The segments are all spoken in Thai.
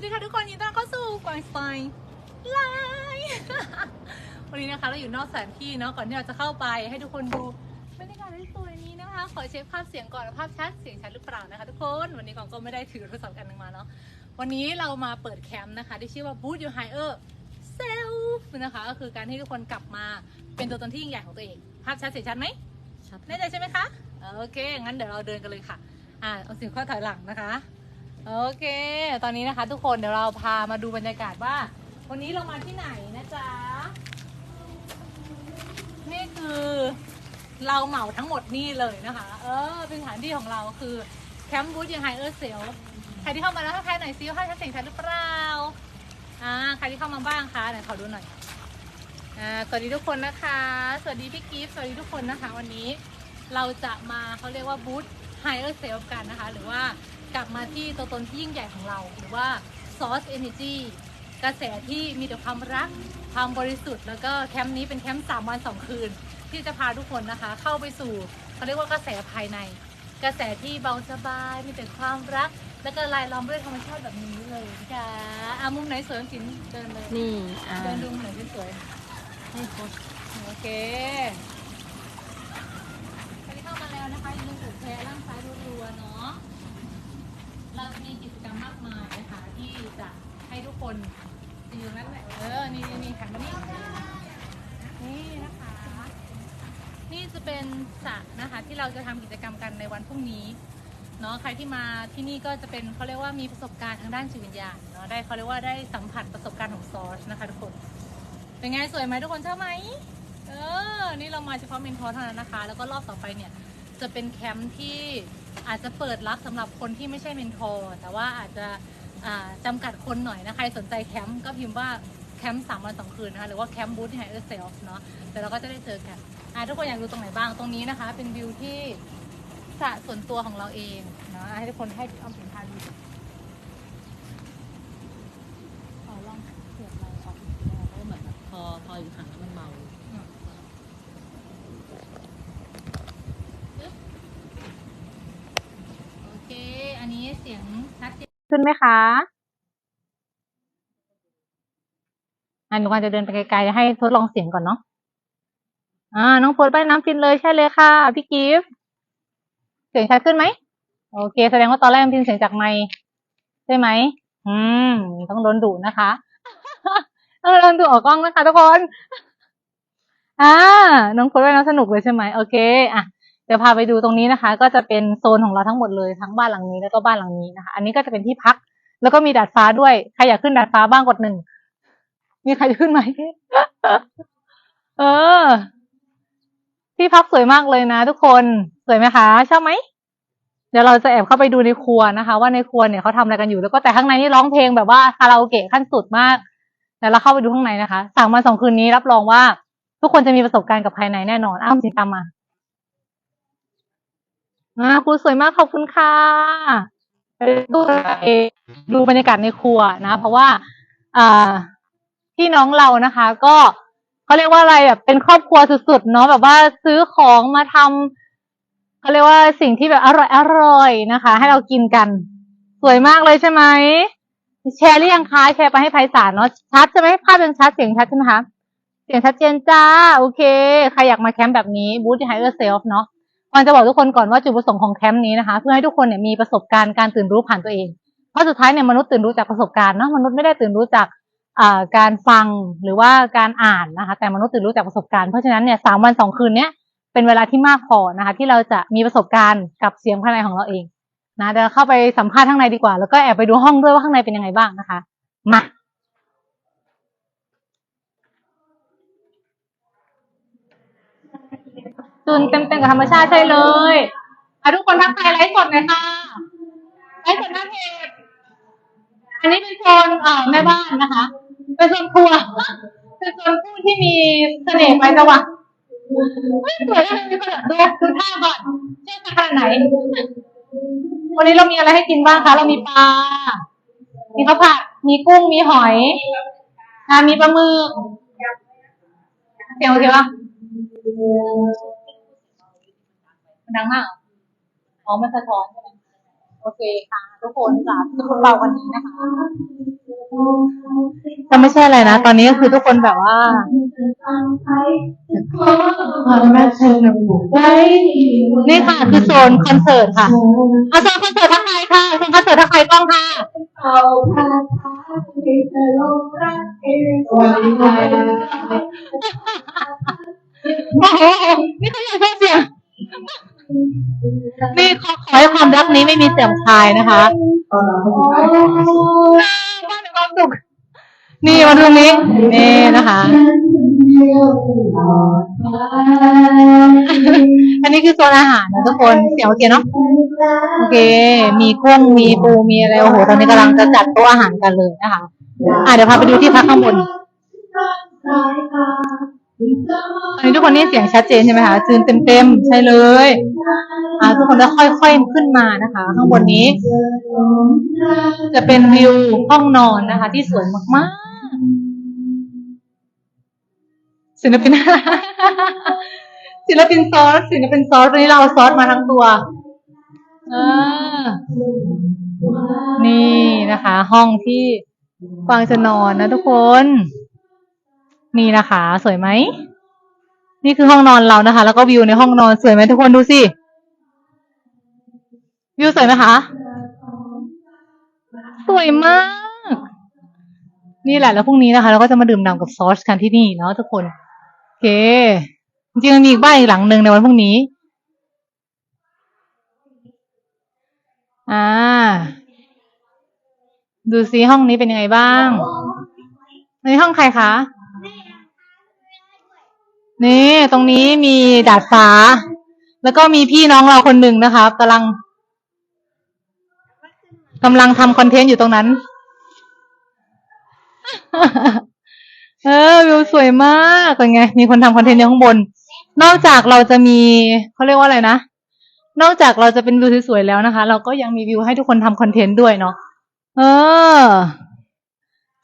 วัสดีค่ะทุกคนยินดีต้อนรับเข้าสู่กวางสไตล์ไลฟ์วันนี้นะคะเราอยู่นอกสถานที่เนาะก่อนที่เราจะเข้าไปให้ทุกคนดูบรรยากาศที่สวยนี้นะคะ ขอเช็คภาพเสียงก่อนว่าภาพชัดเสียงชัดหรือเปล่านะคะ ทุกคนวันนี้กวางก็ไม่ได้ถือโทรศัพท์กันหนึ่งมาเนาะวันนี้เรามาเปิดแคมป์นะคะ ที่ชื่อว่า Boot Your Higher Self นะคะก็คือการที่ทุกคนกลับมาเป็นตัวตนที่ยิ่งใหญ่ของตัวเอง ภาพชัดเสียงชัดไหมชัดแน่ใจใช่ไหมคะโอเคงั้นเดี๋ยวเราเดินกันเลยค่ะอ่าเอาสิข้อถอยหลังนะคะ โอเค ตอนนี้นะคะ ทุกคนเดี๋ยวเราพามาดูบรรยากาศว่า วันนี้เรามาที่ไหนนะจ๊ะ นี่คือเราเหมาทั้งหมดนี่เลยนะคะ เออ เป็นสถานที่ของเราคือแคมป์บูธยังไฮเออร์เซลใครที่เข้ามาแล้วถ้าใครไหนอยซิว่าชัดเสียงชัดหรือเปล่า อ่า ใครที่เข้ามาบ้างคะไหนขอดูหน่อย อ่า สวัสดีทุกคนนะคะ สวัสดีพี่กิฟต์สวัสดีทุกคนนะคะ วันนี้เราจะมาเขาเรียกว่าบูธไฮเออร์เซลกันนะคะ หรือว่า กลับมาที่ตัวตนที่ยิ่งใหญ่ของเรา หรือว่า Source Energy กระแสที่มีแต่ความรักความบริสุทธิ์ แล้วก็แคมป์นี้เป็นแคมป์สามวันสองคืน ที่จะพาทุกคนนะคะ เข้าไปสู่เขาเรียกว่ากระแสภายใน กระแสที่เบาสบาย มีแต่ความรัก แล้วก็ลายล้อมด้วยธรรมชาติแบบนี้เลยค่ะอะมุมไหนสวยสินเดินเลยนี่อ่าเดินดูมุมไหนสวยให้โค้ชโอเคใครที่เข้ามาแล้วนะคะอย่าลืมปลูกแพรร่างซ้ายรัวๆเนาะ เราจะมีกิจกรรมมากมายนะคะที่จะให้ทุกคนอยู่นั้นแหละเออ นี่นี่นี่หันมานี่นี่นะคะ นี่จะเป็นสระนะคะที่เราจะทำกิจกรรมกันในวันพรุ่งนี้เนาะใครที่มาที่นี่ก็จะเป็นเขาเรียกว่ามีประสบการณ์ทางด้านจิตวิญญาณเนาะได้เขาเรียกว่าได้สัมผัสประสบการณ์ของซอสนะคะทุกคน เป็นไงสวยไหมทุกคนชอบไหมเออ นี่เรามาเฉพาะเมนทอร์เท่านั้นนะคะ แล้วก็รอบต่อไปเนี่ยจะเป็นแคมป์ที่ อาจจะเปิดรับสำหรับคนที่ไม่ใช่เมนทอร์แต่ว่าอาจจะอ่าจำกัดคนหน่อยนะใครสนใจแคมป์ก็พิมพ์ว่าแคมป์สามวันสองคืนนะคะหรือว่าแคมป์บูธไฮเออร์เซลฟ์เนาะแต่เราก็จะได้เจอกันอ่าทุกคนอยากดูตรงไหนบ้างตรงนี้นะคะ เป็นวิวที่สระส่วนตัวของเราเองเนาะให้ทุกคนให้เอาสินค้าดูขอลองเสียบอะไรออกเพราะเหมือนแบบพอพออยู่ห่างแล้วมันเบา โอเค อันนี้ เสียงชัดเจนขึ้นไหมคะอันหนูกำลังจะเดินไปไกลๆจะให้ทดลองเสียงก่อนเนาะอ่า น้องโฟร์ไปน้ำฟินเลยใช่เลยค่ะ พี่กิฟต์เสียงชัดขึ้นไหมโอเค แสดงว่าตอนแรกมันเป็นเสียงจากไมค์ใช่ไหมอืม ต้องโดนดุนะคะต้องโดนดุออกกล้องนะคะทุกคน อ่า น้องโฟร์ไปน้ำสนุกเลยใช่ไหมโอเค อะ ดี๋ยวพาไปดูตรงนี้นะคะ ก็จะเป็นโซนของเราทั้งหมดเลยทั้งบ้านหลังนี้แล้วก็บ้านหลังนี้นะคะ อันนี้ก็จะเป็นที่พัก แล้วก็มีดาดฟ้าด้วยใครอยากขึ้นดาดฟ้าบ้างกดหนึ่งมีใครจะขึ้นไหมเออ ที่พักสวยมากเลยนะทุกคนสวยไหมคะชอบไหมเดี๋ยวเราจะแอบเข้าไปดูในครัวนะคะ ว่าในครัวเนี่ยเขาทำอะไรกันอยู่แล้วก็แต่ข้างในนี่ร้องเพลงแบบว่าคาราโอเกะขั้นสุดมากเดี๋ยวเราเข้าไปดูข้างในนะคะสามวันสองคืนนี้รับรองว่า ทุกคนจะมีประสบการณ์กับภายในแน่นอนอ้าวสิตามมา อ่าครูสวยมากขอบคุณค่ะไปดูดูบรรยากาศในครัวนะ เพราะว่าอ่าพี่น้องเรานะคะ ก็เขาเรียกว่าอะไรแบบเป็นครอบครัวสุดๆเนาะแบบว่าซื้อของมาทำเขาเรียกว่าสิ่งที่แบบอร่อยอร่อยนะคะ ให้เรากินกัน สวยมากเลยใช่ไหมแชร์หรือยังคะแชร์ไปให้ไพศาลเนาะชัดใช่ไหมภาพยังชัดเสียงชัดใช่ไหมคะเสียงชัดเจนจ้า โอเค ใครอยากมาแคมป์แบบนี้บูธไฮเออร์เซลฟ์เนาะ ก่อนจะบอกทุกคนก่อนว่าจุดประสงค์ของแคมป์นี้นะคะ เพื่อให้ทุกคนเนี่ยมีประสบการณ์การตื่นรู้ผ่านตัวเองเพราะสุดท้ายเนี่ยมนุษย์ตื่นรู้จากประสบการณ์เนาะมนุษย์ไม่ได้ตื่นรู้จากการฟังหรือว่าการอ่านนะคะ แต่มนุษย์ตื่นรู้จากประสบการณ์เพราะฉะนั้นเนี่ยสามวันสองคืนเนี้ยเป็นเวลาที่มากพอนะคะ ที่เราจะมีประสบการณ์กับเสียงภายในของเราเองนะเดี๋ยวเข้าไปสัมภาษณ์ข้างในดีกว่า แล้วก็แอบไปดูห้องด้วยว่าข้างในเป็นยังไงบ้างนะคะมา ตื่นเต็มๆกับธรรมชาติใช่เลยอะทุกคนทักทายไลฟ์สดหน่อยค่ะไลฟ์สดหน้าเพจอันนี้เป็นโซนเอ่อแม่บ้านนะคะ เป็นโซนครัวเป็นโซนผู้ที่มีเสน่ห์ไปสว่างไม่สวยเลยมีคนแบบดูดูท่าก่อนเชื่อขนาดไหน วันนี้เรามีอะไรให้กินบ้างคะเรามีปลา มีข้าวผัด มีกุ้ง มีหอยอ่ามีปลาหมึกเสียงโอเคปะ มันดังมากเหรออ๋อมันสะท้อนใช่ไหมโอเคค่ะทุกคนจากทุกเราวันนี้นะคะจะไม่ใช่อะไรนะ ตอนนี้ก็คือทุกคนแบบว่านี่ค่ะ คือโซนคอนเสิร์ตค่ะเอาโซนคอนเสิร์ตทักทายค่ะโซนคอนเสิร์ตทักทายกล้องค่ะโอ้โหนี่เขาอยากฟังเสียง นี่ขอขอให้ความรักนี้ไม่มีเสื่อมคลายนะคะบ้านในความสุข นี่วันตรงนี้ นี่นะคะ อันนี้คือโซนอาหารนะทุกคนเสียงโอเคเนาะ โอเค มีกุ้ง มีปู มีอะไร โอ้โห ตอนนี้กำลังจะจัดโต๊ะอาหารกันเลยนะคะ อะเดี๋ยวพาไปดูที่พักข้างบน อันนี้ทุกคนนี่เสียงชัดเจนใช่ไหมคะจืนเต็มๆใช่เลยอ่าทุกคนจะค่อยๆขึ้นมานะคะ ข้างบนนี้ จะเป็นวิวห้องนอนนะคะ ที่สวยมากๆศิลปินศิลปินซอสศิลปินซอสวันนี้เราเอาซอสมาทั้งตัวอ่านี่นะคะ ห้องที่ฟางจะนอนนะทุกคน นี่นะคะ สวยไหม นี่คือห้องนอนเรานะคะ แล้วก็วิวในห้องนอนสวยไหมทุกคนดูสิ วิวสวยไหมคะ สวยมาก นี่แหละแล้วพรุ่งนี้นะคะ เราก็จะมาดื่มด่ำกับซอสกันที่นี่เนาะทุกคนโอเค จริงๆมันมีอีกบ้านอีกหลังหนึ่งในวันพรุ่งนี้ อ่า ดูซิห้องนี้เป็นยังไงบ้างในห้องใครคะ นี่ตรงนี้มีดาดฟ้า แล้วก็มีพี่น้องเราคนหนึ่งนะคะกำลังกำลังทำคอนเทนต์อยู่ตรงนั้น เออวิวสวยมากเป็นไง มีคนทำคอนเทนต์อยู่ข้างบน นอกจากเราจะมีเขาเรียกว่าอะไรนะ นอกจากเราจะเป็นวิวสวยๆแล้วนะคะ เราก็ยังมีวิวให้ทุกคนทำคอนเทนต์ด้วยเนาะเออ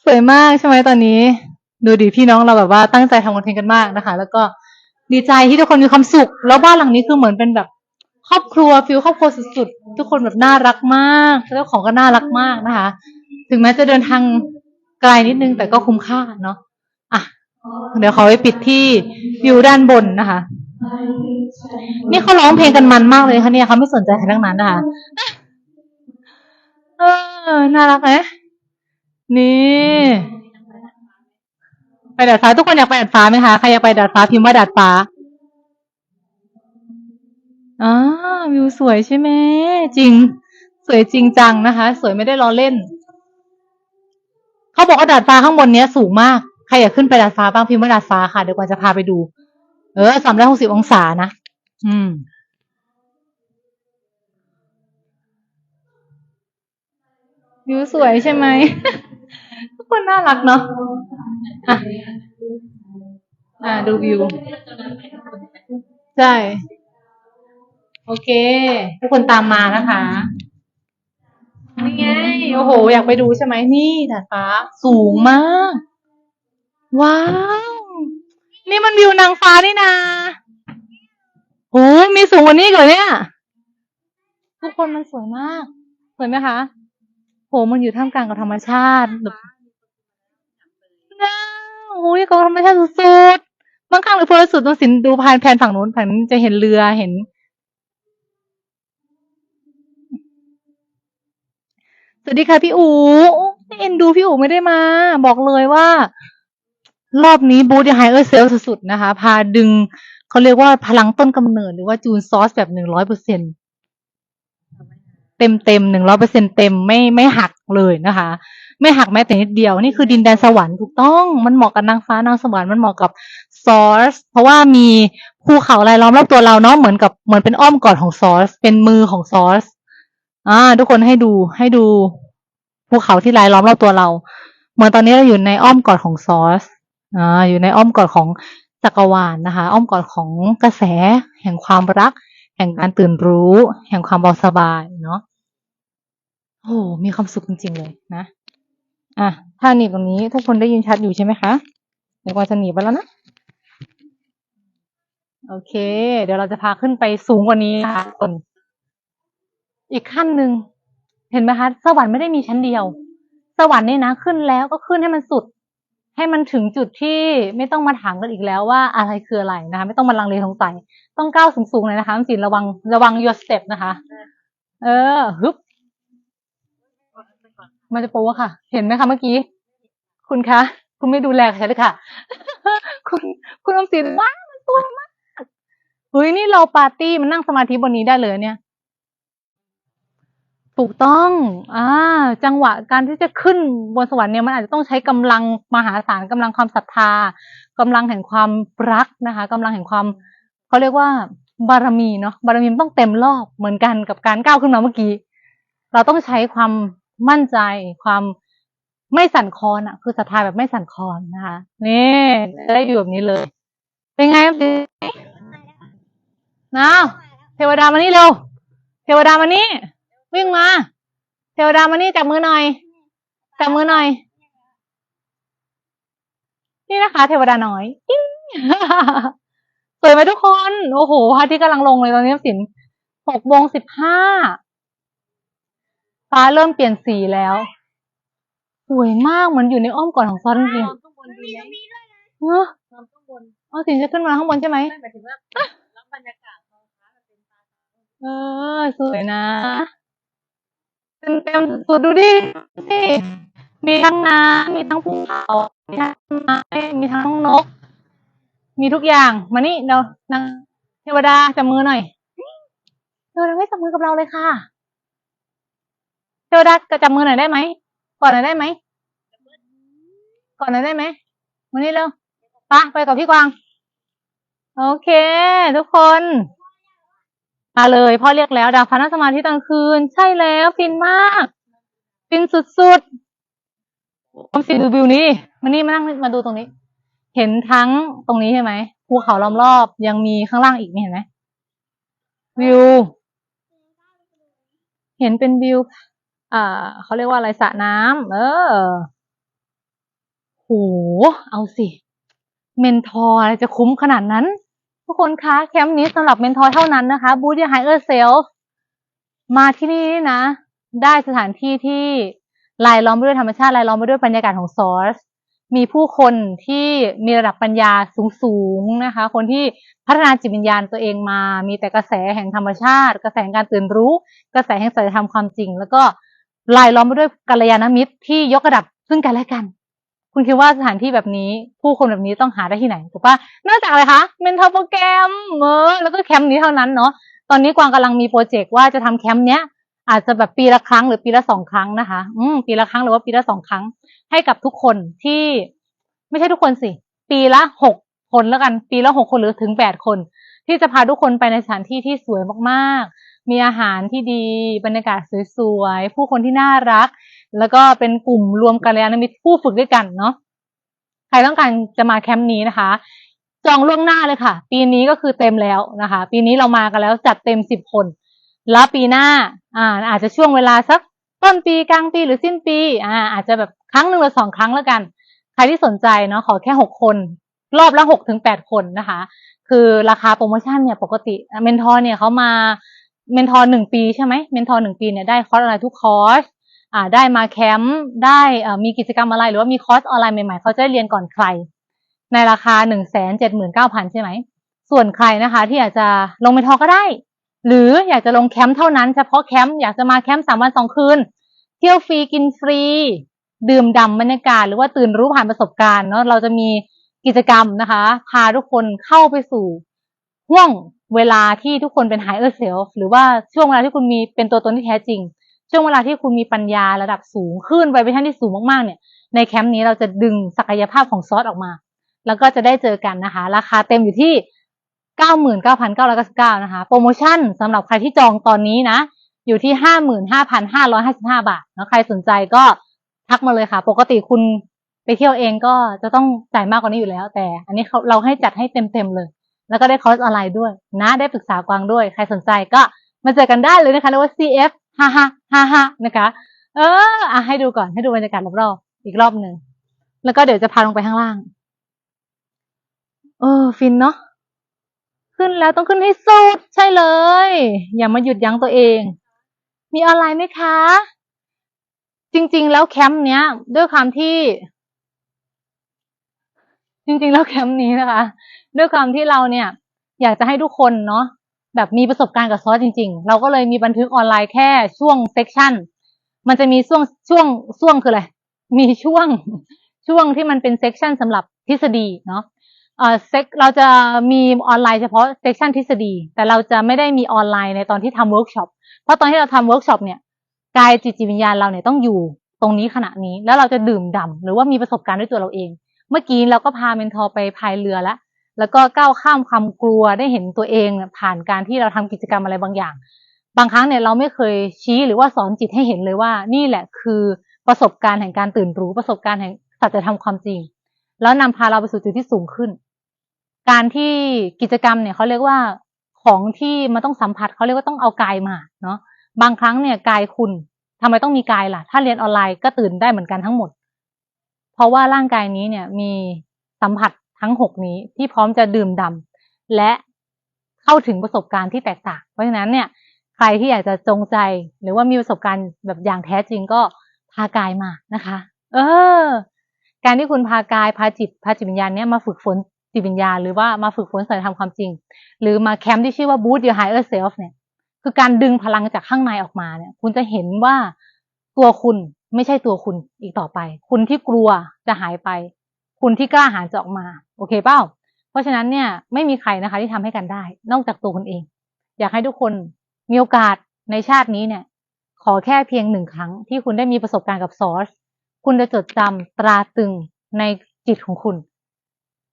สวยมากใช่ไหมตอนนี้ ดูดิพี่น้องเราแบบว่าตั้งใจทำคอนเทนต์กันมากนะคะ แล้วก็ดีใจที่ทุกคนมีความสุข แล้วบ้านหลังนี้คือเหมือนเป็นแบบครอบครัวฟิลครอบครัวสุดๆทุกคนแบบน่ารักมากเจ้าของก็น่ารักมากนะคะ ถึงแม้จะเดินทางไกลนิดนึงแต่ก็คุ้มค่าเนาะอะเดี๋ยวขอไปปิดที่วิวด้านบนนะคะ นี่เขาร้องเพลงกันมันมากเลยค่ะเนี่ยเขาไม่สนใจใครทั้งนั้นนะคะเออน่ารักไหมนี่ ไปดาดฟ้า ทุกคนอยากไปดาดฟ้าไหมคะ ใครอยากไปดาดฟ้าพิมพ์ว่าดาดฟ้าอ่าวิวสวยใช่ไหมจริง สวยจริงจังนะคะ สวยไม่ได้ล้อเล่น เขาบอกว่าดาดฟ้าข้างบนเนี้ยสูงมาก ใครอยากขึ้นไปดาดฟ้าบ้างพิมพ์ว่าดาดฟ้าค่ะ เดี๋ยวกวาจะพาไปดู เออสามร้อยหกสิบองศานะ อืมวิวสวยใช่ไหม คนน่ารักเนาะอะอ่าดูวิว ใช่ โอเค ทุกคนตามมานะคะ นี่ไง โอ้โห อยากไปดูใช่ไหมนี่ดาดฟ้า สูงมาก ว้าว นี่มันวิวนางฟ้านี่นาโหมีสูงกว่านี้เหรอเนี่ย ทุกคนมันสวยมาก สวยไหมคะโหมันอยู่ท่ามกลางกับธรรมชาติแบบ อ้ยกับธรรมชาติสุดๆบางครั้งหรือพลสุดตรงสินดูพานแผนฝั่งนู้นฝั่งนั้นจะเห็นเรือเห็น สวัสดีค่ะพี่อูเอ็นดูพี่อูไม่ได้มา บอกเลยว่า รอบนี้บูธไฮเออร์เซลสุดๆนะคะ พาดึงเขาเรียกว่าพลังต้นกำเนิดหรือว่าจูนซอสแบบหนึ่งร้อยเปอร์เซ็นต์ เต็มเต็มหนึ่งร้อยเปอร์เซ็นเต็มไม่ไม่หักเลยนะคะ ไม่หักแม้แต่นิดเดียวนี่คือดินแดนสวรรค์ถูกต้องมันเหมาะกับนางฟ้านางสวรรค์มันเหมาะกับซอร์สเพราะว่ามีภูเขารายล้อมรอบตัวเราเนาะเหมือนกับเหมือนเป็นอ้อมกอดของซอร์สเป็นมือของซอร์สอ่า ทุกคนให้ดูให้ดูภูเขาที่รายล้อมรอบตัวเราเหมือนตอนนี้เราอยู่ในอ้อมกอดของซอร์สอ่าอยู่ในอ้อมกอดของจักรวาลนะคะ อ้อมกอดของกระแสแห่งความรัก แห่งการตื่นรู้ แห่งความเบาสบายเนาะโอ้โหมีความสุขจริง ๆ เลยนะอะถ้าหนีบตรงนี้ทุกคนได้ยินชัดอยู่ใช่ไหมคะเดี๋ยวกวางจะหนีบไปแล้วนะโอเค เดี๋ยวเราจะพาขึ้นไปสูงกว่านี้นะคะทุกคนอีกขั้นหนึ่งเห็นไหมคะสวรรค์ไม่ได้มีชั้นเดียว สวรรค์นี่นะ ขึ้นแล้วก็ขึ้นให้มันสุด ให้มันถึงจุดที่ไม่ต้องมาถามกันอีกแล้วว่าอะไรคืออะไรนะคะไม่ต้องมาลังเลสงสัยต้องก้าวสูงๆเลยนะคะสินระวังระวัง your step นะคะ เออฮึบมันจะโป๊ะค่ะ เห็นไหมคะเมื่อกี้ คุณคะ คุณไม่ดูแลฉันเลยค่ะ คุณคุณอมสินว้ามันตัวมากเฮ้ยนี่เราปาร์ตี้มันนั่งสมาธิบนนี้ได้เลยเนี่ย ถูกต้องอ่าจังหวะการที่จะขึ้นบนสวรรค์เนี่ยมันอาจจะต้องใช้กำลังมหาศาลกำลังความศรัทธากำลังแห่งความรักนะคะกำลังแห่งความเขาเรียกว่าบารมีเนาะบารมีมันต้องเต็มรอบเหมือนกันกับการก้าวขึ้นมาเมื่อกี้ เราต้องใช้ความมั่นใจความไม่สั่นคลอนอะคือศรัทธาแบบไม่สั่นคลอนนะคะนี่ได้อยู่แบบนี้เลย เป็นไงดีนาเทวดามานี่เร็วเทวดามานี่ วิ่งมา เทวดามานี่จับมือหน่อย จับมือหน่อย นี่นะคะ เทวดาน้อยอิ๊งสวยไหมทุกคน โอ้โหพระอาทิตย์กำลังลงเลยตอนนี้สินหกโมงสิบห้าฟ้าเริ่มเปลี่ยนสีแล้ว สวยมากเหมือนอยู่ในอ้อมกอดของซอนจริงนอนข้างบนดีไหมๆเนอะนอนข้างบนอ๋อสินจะขึ้นมาข้างบนใช่ไหมไม่หมายถึงว่ารับบรรยากาศมองฟ้าแบบเป็นตาเออ สวยนะ เต็มเต็มสุดดูดินี่มีทั้งน้ำมีทั้งภูเขามีทั้งต้นไม้มีทั้งนก มีทุกอย่าง มานี่เรานางเทวดาจับมือหน่อยเทวดาไม่จับมือกับเราเลยค่ะ เทวดาก็จับมือหน่อยได้ไหมกอดหน่อยได้ไหมกอดหน่อยได้ไหมมานี่เร็วไปะไปกับพี่กวาง โอเค ทุกคน มาเลยพ่อเรียกแล้วดาวพานั่งสมาธิตอนคืน ใช่แล้วฟินมาก ฟินสุดๆผมสิดูวิวนี้มานี่มานั่งมาดูตรงนี้ เห็นทั้งตรงนี้ใช่ไหมภูเขาล้อมรอบยังมีข้างล่างอีกนี่เห็นไหมวิว เห็นเป็นวิวอ่าเขาเรียกว่าอะไรสระน้ำเออโหเอาสิ เมนทอร์อะไรจะคุ้มขนาดนั้น ทุกคนคะแคมป์นี้สำหรับเมนทอร์เท่านั้นนะคะบูธยาไฮเออร์เซลมาที่นี่นะ ได้สถานที่ที่รายล้อมไปด้วยธรรมชาติรายล้อมไปด้วยบรรยากาศของซอร์สมีผู้คนที่มีระดับปัญญาสูงๆนะคะ คนที่พัฒนาจิตวิญญาณตัวเองมา มีแต่กระแสแห่งธรรมชาติ กระแสแห่งการตื่นรู้ กระแสแห่งสัจธรรมความจริง แล้วก็รายล้อมไปด้วยกัลยาณมิตรที่ยกระดับซึ่งกันและกัน คุณคิดว่าสถานที่แบบนี้ ผู้คนแบบนี้ต้องหาได้ที่ไหนถูกปะนอกจากอะไรคะเมนทอโปรแกรมเออแล้วก็แคมป์นี้เท่านั้นเนาะตอนนี้กวางกำลังมีโปรเจกต์ว่าจะทำแคมป์เนี้ยอาจจะแบบปีละครั้งหรือปีละสองครั้งนะคะ อืมปีละครั้งหรือว่าปีละสองครั้ง ให้กับทุกคนที่ไม่ใช่ทุกคนสิ ปีละหกคนแล้วกัน ปีละหกคนหรือถึงแปดคน ที่จะพาทุกคนไปในสถานที่ที่สวยมากๆ มีอาหารที่ดี บรรยากาศสวยๆ ผู้คนที่น่ารัก แล้วก็เป็นกลุ่มรวมกัลยาณมิตรผู้ฝึกด้วยกันเนาะใครต้องการจะมาแคมป์นี้นะคะ จองล่วงหน้าเลยค่ะ ปีนี้ก็คือเต็มแล้วนะคะ ปีนี้เรามากันแล้วจัดเต็มสิบคน แล้วปีหน้าอ่าอาจจะช่วงเวลาสักต้นปีกลางปีหรือสิ้นปีอ่าอาจจะแบบครั้งหนึ่งหรือสองครั้งแล้วกัน ใครที่สนใจเนาะขอแค่หกคน รอบละหกถึงแปดคนนะคะ คือราคาโปรโมชั่นเนี่ยปกติเมนทอร์เนี่ยเขามาเมนทอร์หนึ่งปีใช่ไหมเมนทอร์หนึ่งปีเนี่ยได้คอร์สอะไรทุกคอร์ส ได้มาแคมป์ได้มีกิจกรรมอะไรหรือว่ามีคอร์สออนไลน์ใหม่ๆ เขาจะได้เรียนก่อนใคร ในราคาหนึ่งแสนเจ็ดหมื่นเก้าพันใช่ไหม ส่วนใครนะคะ ที่อยากจะลงเมทอก็ได้ หรืออยากจะลงแคมป์เท่านั้นเฉพาะแคมป์อยากจะมาแคมป์สามวันสองคืน เที่ยวฟรีกินฟรี ดื่มด่ำบรรยากาศหรือว่าตื่นรู้ผ่านประสบการณ์เนาะเราจะมีกิจกรรมนะคะ พาทุกคนเข้าไปสู่ห่วงเวลาที่ทุกคนเป็น higher self หรือว่าช่วงเวลาที่คุณมีเป็นตัวตนที่แท้จริง ช่วงเวลาที่คุณมีปัญญาระดับสูงขึ้นไวเบชั่นที่สูงมากๆเนี่ย ในแคมป์นี้เราจะดึงศักยภาพของซอสออกมา แล้วก็จะได้เจอกันนะคะ ราคาเต็มอยู่ที่ 99,999นะคะ โปรโมชั่นสำหรับใครที่จองตอนนี้นะ อยู่ที่ 55,555 บาทเนาะใครสนใจก็ทักมาเลยค่ะ ปกติคุณไปเที่ยวเองก็จะต้องจ่ายมากกว่านี้อยู่แล้ว แต่อันนี้เขาเราให้จัดให้เต็มๆเลย แล้วก็ได้คอร์สออนไลน์ด้วย นะ ได้ปรึกษากวางด้วย ใครสนใจก็มาเจอกันได้เลยนะคะเรียกว่า CF ฮ่าฮ่าฮ่าฮ่านะคะ เอออะให้ดูก่อนให้ดูบรรยากาศรอบๆอีกรอบหนึ่งแล้วก็เดี๋ยวจะพาลงไปข้างล่าง เออ ฟินเนาะขึ้นแล้วต้องขึ้นให้สุดใช่เลย อย่ามาหยุดยั้งตัวเอง มีออนไลน์ไหมคะ จริง ๆ แล้วแคมป์เนี้ย ด้วยความที่ จริง ๆ แล้วแคมป์นี้นะคะ ด้วยความที่เราเนี่ย อยากจะให้ทุกคนเนาะ แบบมีประสบการณ์กับซอสจริง ๆ เราก็เลยมีบันทึกออนไลน์แค่ช่วงเซกชันมันจะมีช่วงช่วงช่วงคืออะไร มีช่วงช่วงที่มันเป็นเซกชันสำหรับทฤษฎีเนาะเอ่อเซกเราจะมีออนไลน์เฉพาะเซกชันทฤษฎี แต่เราจะไม่ได้มีออนไลน์ในตอนที่ทำเวิร์กช็อปเพราะตอนที่เราทำเวิร์กช็อปเนี่ยกายจิตจิตวิญญาณเราเนี่ยต้องอยู่ตรงนี้ขณะนี้แล้วเราจะดื่มด่ำหรือว่ามีประสบการณ์ด้วยตัวเราเอง เมื่อกี้เราก็พาเมนทอร์ไปพายเรือแล้ว แล้วก็ก้าวข้ามความกลัวได้เห็นตัวเองผ่านการที่เราทำกิจกรรมอะไรบางอย่าง บางครั้งเนี่ยเราไม่เคยชี้หรือว่าสอนจิตให้เห็นเลยว่า นี่แหละคือประสบการณ์แห่งการตื่นรู้ประสบการณ์แห่งสัจธรรมความจริง แล้วนำพาเราไปสู่จุดที่สูงขึ้น การที่กิจกรรมเนี่ยเขาเรียกว่าของที่มันต้องสัมผัสเขาเรียกว่าต้องเอากายมาเนาะบางครั้งเนี่ยกายคุณทำไมต้องมีกายล่ะ ถ้าเรียนออนไลน์ก็ตื่นได้เหมือนกันทั้งหมด เพราะว่าร่างกายนี้เนี่ยมีสัมผัส ทั้งหกนี้ที่พร้อมจะดื่มด่ำและเข้าถึงประสบการณ์ที่แตกต่าง เพราะฉะนั้นเนี่ย ใครที่อยากจะจงใจ หรือว่ามีประสบการณ์แบบอย่างแท้จริงก็พากายมานะคะ เออ การที่คุณพากายพาจิตพาจิตวิญญาณเนี้ยมาฝึกฝนจิตวิญญาณหรือว่ามาฝึกฝนสัจธรรมความจริง หรือมาแคมป์ที่ชื่อว่า Boost Your Higher Self เนี่ย คือการดึงพลังจากข้างในออกมาเนี่ย คุณจะเห็นว่าตัวคุณไม่ใช่ตัวคุณอีกต่อไป คุณที่กลัวจะหายไป คุณที่กล้าหาญจะออกมา โอเคเปล่าเพราะฉะนั้นเนี่ยไม่มีใครนะคะที่ทำให้กันได้ นอกจากตัวคุณเอง อยากให้ทุกคนมีโอกาสในชาตินี้เนี่ย ขอแค่เพียงหนึ่งครั้งที่คุณได้มีประสบการณ์กับซอสคุณจะจดจำตราตรึงในจิตของคุณ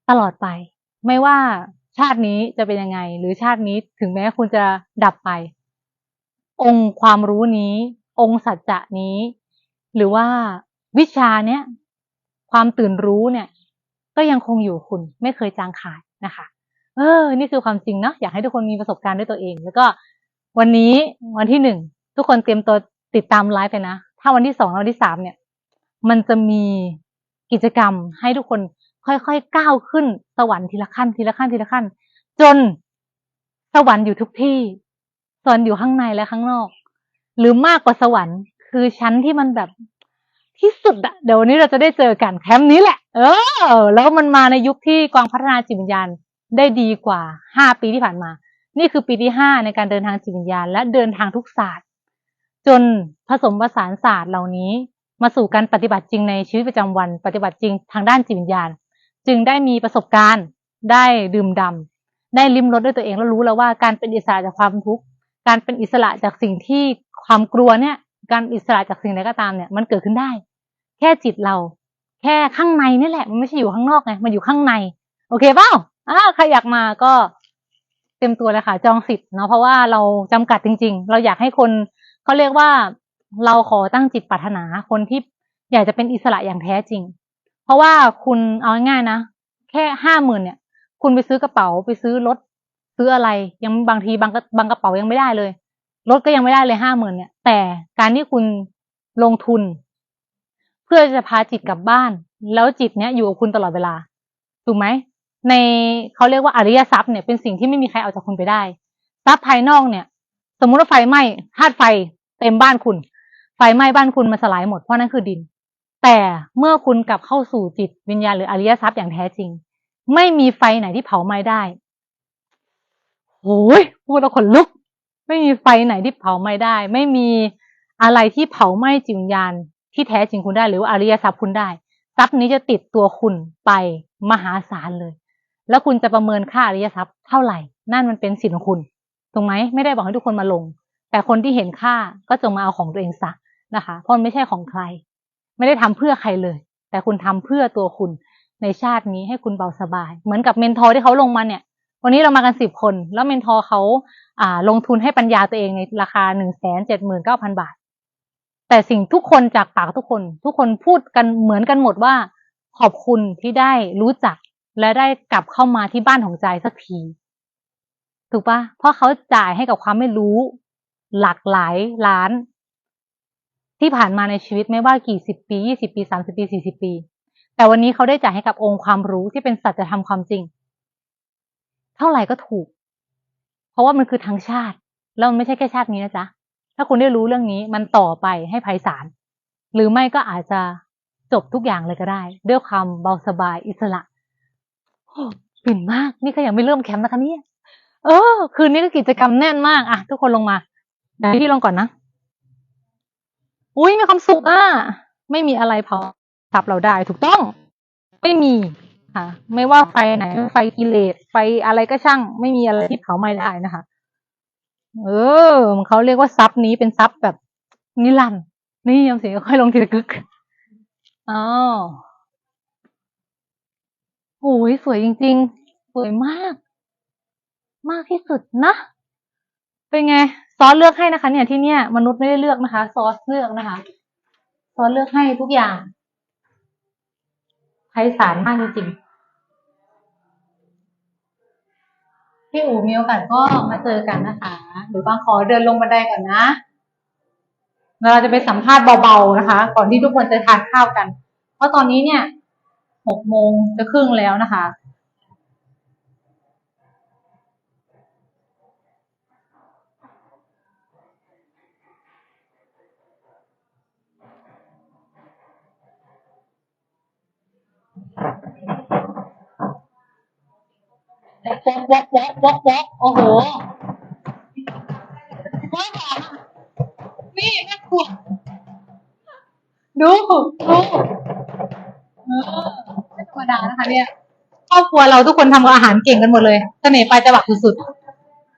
ตลอดไป ไม่ว่าชาตินี้จะเป็นยังไง หรือชาตินี้ถึงแม้คุณจะดับไป องค์ความรู้นี้ องค์สัจจะนี้ หรือว่าวิชาเนี้ย ความตื่นรู้เนี่ย ก็ยังคงอยู่คุณไม่เคยจางขายนะคะ เออ นี่คือความจริงเนาะอยากให้ทุกคนมีประสบการณ์ด้วยตัวเอง แล้วก็วันนี้วันที่หนึ่งทุกคนเตรียมตัวติดตามไลฟ์ไปนะ ถ้าวันที่สองวันที่สามเนี่ย มันจะมีกิจกรรมให้ทุกคนค่อยๆก้าวขึ้นสวรรค์ทีละขั้น ทีละขั้นทีละขั้น จนสวรรค์อยู่ทุกที่สวรรค์อยู่ข้างในและข้างนอก หรือมากกว่าสวรรค์ คือชั้นที่มันแบบ ที่สุดอะเดี๋ยววันนี้เราจะได้เจอกันแคมป์นี้แหละ เออ แล้วมันมาในยุคที่กองพัฒนาจิตวิญญาณได้ดีกว่าห้าปีที่ผ่านมา นี่คือปีที่ห้าในการเดินทางจิตวิญญาณ และเดินทางทุกศาสตร์ จนผสมผสานศาสตร์เหล่านี้ มาสู่การปฏิบัติจริงในชีวิตประจำวัน ปฏิบัติจริงทางด้านจิตวิญญาณ จึงได้มีประสบการณ์ได้ดื่มด่ำได้ลิ้มรสด้วยตัวเองแล้วรู้แล้วว่าการเป็นอิสระจากความทุกข์การเป็นอิสระจากสิ่งที่ความกลัวเนี่ย การอิสระจากสิ่งใดก็ตามเนี่ย มันเกิดขึ้นได้ ค่จิตเรา แค่ข้างในนี่แหละ มันไม่ใช่อยู่ข้างนอกไงมันอยู่ข้างใน โอเคเปล่าอ่าใครอยากมาก็เต็มตัวเลยค่ะ จองสิทธิ์เนาะเพราะว่าเราจำกัดจริง ๆ เราอยากให้คนเขาเรียกว่าเราขอตั้งจิตปรารถนาคนที่อยากจะเป็นอิสระอย่างแท้จริง เพราะว่าคุณเอาง่ายๆนะแค่ห้าหมื่นเนี่ย คุณไปซื้อกระเป๋าไปซื้อรถซื้ออะไร ยังบางทีบางบางกระเป๋ายังไม่ได้เลยรถก็ยังไม่ได้เลยห้าหมื่นเนี่ย แต่การที่คุณลงทุน เพื่อจะพาจิตกลับบ้าน แล้วจิตเนี้ยอยู่กับคุณตลอดเวลาถูกไหมในเขาเรียกว่าอริยทรัพย์เนี่ยเป็นสิ่งที่ไม่มีใครเอาจากคุณไปได้ทรัพย์ภายนอกเนี่ย สมมุติว่าไฟไหม้ธาตุไฟเต็มบ้านคุณ ไฟไหม้บ้านคุณมันสลายหมดเพราะนั่นคือดิน แต่เมื่อคุณกลับเข้าสู่จิตวิญญาณหรืออริยทรัพย์อย่างแท้จริง ไม่มีไฟไหนที่เผาไหม้ได้โอ้ยพูดแล้วขนลุก ไม่มีไฟไหนที่เผาไหม้ได้ ไม่มีอะไรที่เผาไหม้จิตวิญญาณ ที่แท้จริงคุณได้ หรือว่าอริยทรัพย์คุณได้ ทรัพย์นี้จะติดตัวคุณไปมหาศาลเลย แล้วคุณจะประเมินค่าอริยทรัพย์เท่าไหร่ นั่นมันเป็นสิทธิ์ของคุณถูกไหมไม่ได้บอกให้ทุกคนมาลง แต่คนที่เห็นค่าก็จงมาเอาของตัวเองซะนะคะ เพราะมันไม่ใช่ของใคร ไม่ได้ทำเพื่อใครเลย แต่คุณทำเพื่อตัวคุณในชาตินี้ให้คุณเบาสบาย เหมือนกับเมนทอร์ที่เขาลงมาเนี่ย วันนี้เรามากันสิบคน แล้วเมนทอร์เขาอ่าลงทุนให้ปัญญาตัวเองในราคาหนึ่งแสนเจ็ดหมื่นเก้าพันบาท แต่สิ่งทุกคนจากปากทุกคน ทุกคนพูดกันเหมือนกันหมดว่า ขอบคุณที่ได้รู้จัก และได้กลับเข้ามาที่บ้านของใจสักที ถูกปะเพราะเขาจ่ายให้กับความไม่รู้ หลากหลายล้าน ที่ผ่านมาในชีวิตไม่ว่ากี่สิบปียี่สิบปีสามสิบปีสี่สิบปี แต่วันนี้เขาได้จ่ายให้กับองค์ความรู้ที่เป็นสัจธรรมความจริง เท่าไหร่ก็ถูก เพราะว่ามันคือทั้งชาติ แล้วมันไม่ใช่แค่ชาตินี้นะจ๊ะ ถ้าคุณได้รู้เรื่องนี้มันต่อไปให้ไพศาลหรือไม่ก็อาจจะจบทุกอย่างเลยก็ได้ ด้วยความเบาสบายอิสระฟินมาก นี่ก็ยังไม่เริ่มแคมป์นะคะเนี่ยเออ คืนนี้ก็กิจกรรมแน่นมากอะทุกคนลงมาพี่ลงก่อนนะอุ้ยมีความสุขอะไม่มีอะไรเผาทับเราได้ถูกต้อง ไม่มีค่ะ ไม่ว่าไฟไหนไฟกิเลสไฟอะไรก็ช่าง ไม่มีอะไรที่เผาไหม้ได้นะคะ เออเขาเรียกว่าซับนี้เป็นซับแบบนิรันดร์นี่ยำเสียค่อยลงทีละกึกอ๋อโอ้ยสวยจริง ๆ สวยมาก มากที่สุดนะ เป็นไง ซอสเลือกให้นะคะ เนี่ยที่เนี่ยมนุษย์ไม่ได้เลือกนะคะ ซอสเลือกนะคะ ซอสเลือกให้ทุกอย่างไพศาลมากจริงๆพี่อู๋มีโอกาสก็มาเจอกันนะคะ หรือบางขอเดินลงบันไดก่อนนะเราจะไปสัมภาษณ์เบาๆนะคะ ก่อนที่ทุกคนจะทานข้าวกัน เพราะตอนนี้เนี่ยหกโมงจะครึ่งแล้วนะคะวอกวอกวอกวอกวอกโอ้โห ว้าวนี่แม่ครัวดูดูเออไม่ธรรมดานะคะเนี่ยครอบครัวเราทุกคนทำอาหารเก่งกันหมดเลยเสน่ห์ปลายจังหวะสุด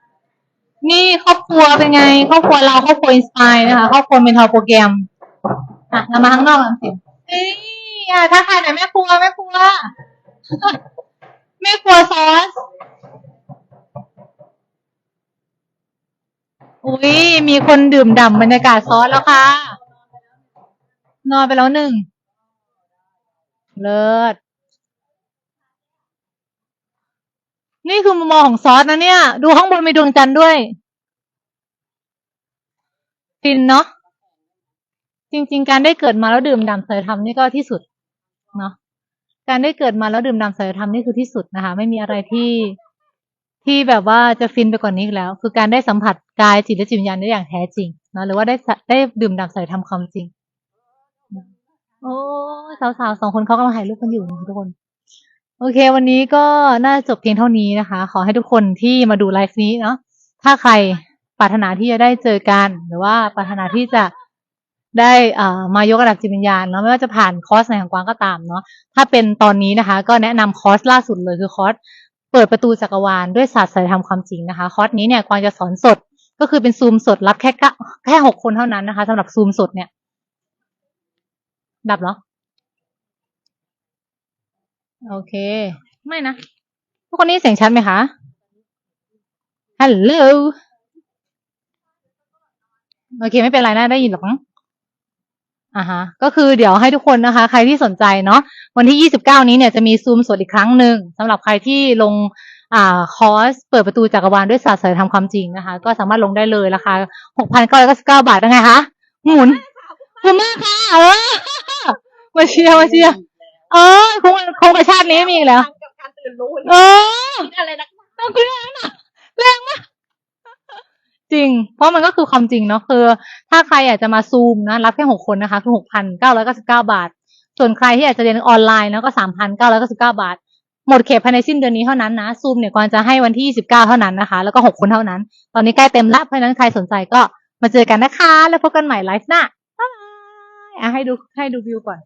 ๆนี่ครอบครัวเป็นไง ครอบครัวเราครอบครัวอินสปายนะคะครอบครัวเมนทอลโปรแกรมอะเรามาข้างนอกกันสิเอ้ยอะถ้าใครไหนแม่ครัวแม่ครัวแม่ครัวซอส อุ้ยมีคนดื่มด่ำบรรยากาศซอสแล้วค่ะ นอนไปแล้วหนึ่ง เลิศ นี่คือมุมมองของซอสนะเนี่ย ดูข้างบนมีดวงจันทร์ด้วยฟินเนาะ จริง ๆ การได้เกิดมาแล้วดื่มด่ำสายธรรมนี่ก็ที่สุด เนาะ การได้เกิดมาแล้วดื่มด่ำสายธรรมนี่คือที่สุดนะคะ ไม่มีอะไรที่ ที่แบบว่าจะฟินไปกว่านนี้อีกแล้ว คือการได้สัมผัสกายจิตและจิตวิญญาณได้อย่างแท้จริงนะหรือว่าได้ได้ดื่มด่ำสายธรรมความจริง โอ้สาวๆสองคนเขากำลังถ่ายรูปกันอยู่ทุกคน โอเค วันนี้ก็น่าจบเพียงเท่านี้นะคะ ขอให้ทุกคนที่มาดูไลฟ์นี้เนาะถ้าใครปรารถนาที่จะได้เจอกัน หรือว่าปรารถนาที่จะได้อ่ามายกระดับจิตวิญญาณเนาะไม่ว่าจะผ่านคอร์สไหนของกวางก็ตามเนาะถ้าเป็นตอนนี้นะคะ ก็แนะนำคอร์สล่าสุดเลยคือคอร์ส เปิดประตูจักรวาลด้วยศาสตร์สายธรรมความจริงนะคะ คอร์สนี้เนี่ยกวางจะสอนสด ก็คือเป็นซูมสดรับแค่แค่หกคนเท่านั้นนะคะสำหรับซูมสดเนี่ย ดับเหรอ โอเค ไม่นะทุกคนนี้เสียงชัดไหมคะฮัลโหลโอเค ไม่เป็นไรนะ ได้ยินหรอก อ่าฮะก็คือเดี๋ยวให้ทุกคนนะคะ ใครที่สนใจเนาะวันที่ 29 นี้เนี่ยจะมีซูมสดอีกครั้งหนึ่งสำหรับใครที่ลงอ่าคอร์สเปิดประตูจักรวาลด้วยศาสตร์สายธรรมความจริงนะคะ ก็สามารถลงได้เลยราคา6,999 บาทยังไงคะหมุนขอบคุณมากค่ะเออมาเชียร์มาเชียร์เออคงคงประชาตินี้มีอีกแล้วทำกับการตื่นรู้เออ คิดอะไรนักหนา ต้องเรื่องน่ะแรงมาก จริง เพราะมันก็คือความจริงเนาะคือ ถ้าใครอยากจะมาซูมนะรับแค่หกคนนะคะคือหกพันเก้าร้อยเก้าสิบเก้าบาท ส่วนใครที่อยากจะเรียนออนไลน์นะก็สามพันเก้าร้อยเก้าสิบเก้าบาท หมดเขตภายในสิ้นเดือนนี้เท่านั้นนะซูมเนี่ยกวางจะให้วันที่ยี่สิบเก้าเท่านั้นนะคะ แล้วก็หกคนเท่านั้น ตอนนี้ใกล้เต็มละเพราะฉะนั้นใครสนใจก็มาเจอกันนะคะ แล้วพบกันใหม่ไลฟ์หน้าบ๊ายบายอะให้ดูให้ดูวิวก่อน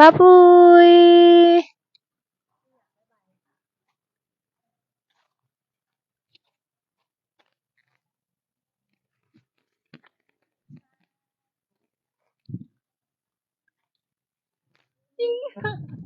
马步英，惊讶。